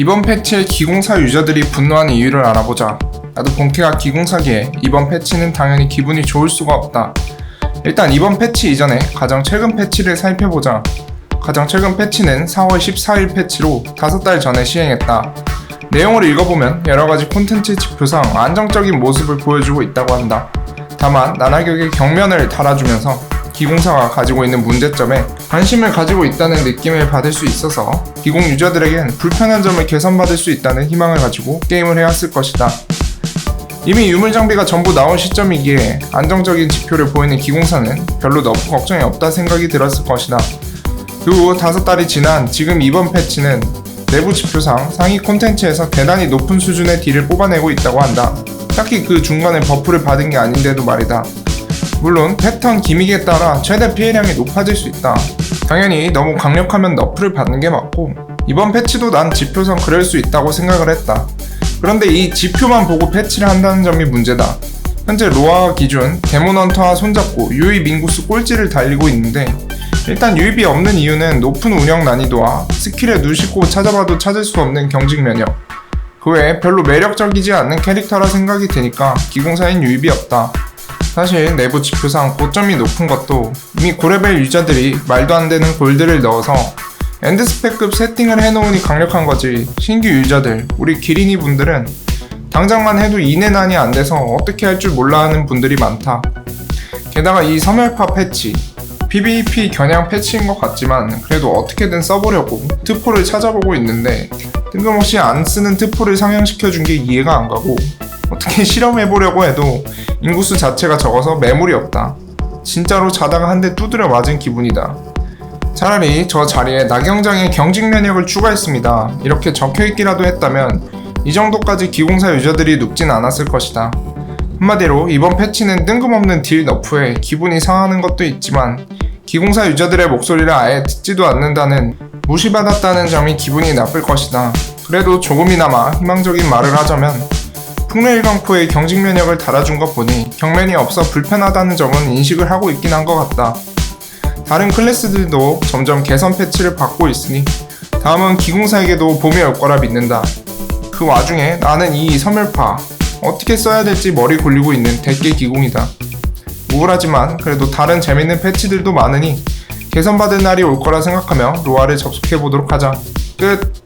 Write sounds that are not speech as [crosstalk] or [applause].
이번 패치에 기공사 유저들이 분노한 이유를 알아보자. 나도 본캐가 기공사기에 이번 패치는 당연히 기분이 좋을 수가 없다. 일단 이번 패치 이전에 가장 최근 패치를 살펴보자. 가장 최근 패치는 4월 14일 패치로 5달 전에 시행했다. 내용을 읽어보면 여러가지 콘텐츠 지표상 안정적인 모습을 보여주고 있다고 한다. 다만 나나격의 경면을 달아주면서 기공사가 가지고 있는 문제점에 관심을 가지고 있다는 느낌을 받을 수 있어서 기공 유저들에겐 불편한 점을 개선받을 수 있다는 희망을 가지고 게임을 해왔을 것이다. 이미 유물 장비가 전부 나온 시점이기에 안정적인 지표를 보이는 기공사는 별로 너프 걱정이 없다 생각이 들었을 것이다. 그 후 다섯 달이 지난 지금 이번 패치는 내부 지표상 상위 콘텐츠에서 대단히 높은 수준의 딜을 뽑아내고 있다고 한다. 딱히 그 중간에 버프를 받은 게 아닌데도 말이다. 물론 패턴 기믹에 따라 최대 피해량이 높아질 수 있다. 당연히 너무 강력하면 너프를 받는 게 맞고 이번 패치도 난 지표상 그럴 수 있다고 생각을 했다. 그런데 이 지표만 보고 패치를 한다는 점이 문제다. 현재 로아 기준 데몬헌터와 손잡고 유입 인구수 꼴찌를 달리고 있는데 일단 유입이 없는 이유는 높은 운영 난이도와 스킬에 눈 씻고 찾아봐도 찾을 수 없는 경직 면역 그 외에 별로 매력적이지 않는 캐릭터라 생각이 드니까 기공사인 유입이 없다. 사실 내부 지표상 고점이 높은 것도 이미 고레벨 유저들이 말도 안 되는 골드를 넣어서 엔드 스펙급 세팅을 해놓으니 강력한 거지 신규 유저들 우리 기린이 분들은 당장만 해도 이내난이 안 돼서 어떻게 할 줄 몰라 하는 분들이 많다. 게다가 이 섬멸파 패치 PVP 겨냥 패치인 것 같지만 그래도 어떻게든 써보려고 트포를 찾아보고 있는데 뜬금없이 안 쓰는 트포를 상향시켜준 게 이해가 안 가고 어떻게 [laughs] 실험해보려고 해도 인구수 자체가 적어서 매물이 없다. 진짜로 자다가 한 대 두드려 맞은 기분이다. 차라리 저 자리에 나경장의 경직 면역을 추가했습니다. 이렇게 적혀있기라도 했다면 이 정도까지 기공사 유저들이 눕진 않았을 것이다. 한마디로 이번 패치는 뜬금없는 딜 너프에 기분이 상하는 것도 있지만 기공사 유저들의 목소리를 아예 듣지도 않는다는 무시받았다는 점이 기분이 나쁠 것이다. 그래도 조금이나마 희망적인 말을 하자면 풍레일광포의 경직 면역을 달아준 것 보니 경면이 없어 불편하다는 점은 인식을 하고 있긴 한 것 같다. 다른 클래스들도 점점 개선 패치를 받고 있으니 다음은 기공사에게도 봄이 올 거라 믿는다. 그 와중에 나는 이 섬멸파 어떻게 써야 될지 머리 굴리고 있는 대깨 기공이다. 우울하지만 그래도 다른 재밌는 패치들도 많으니 개선받을 날이 올 거라 생각하며 로아를 접속해 보도록 하자. 끝.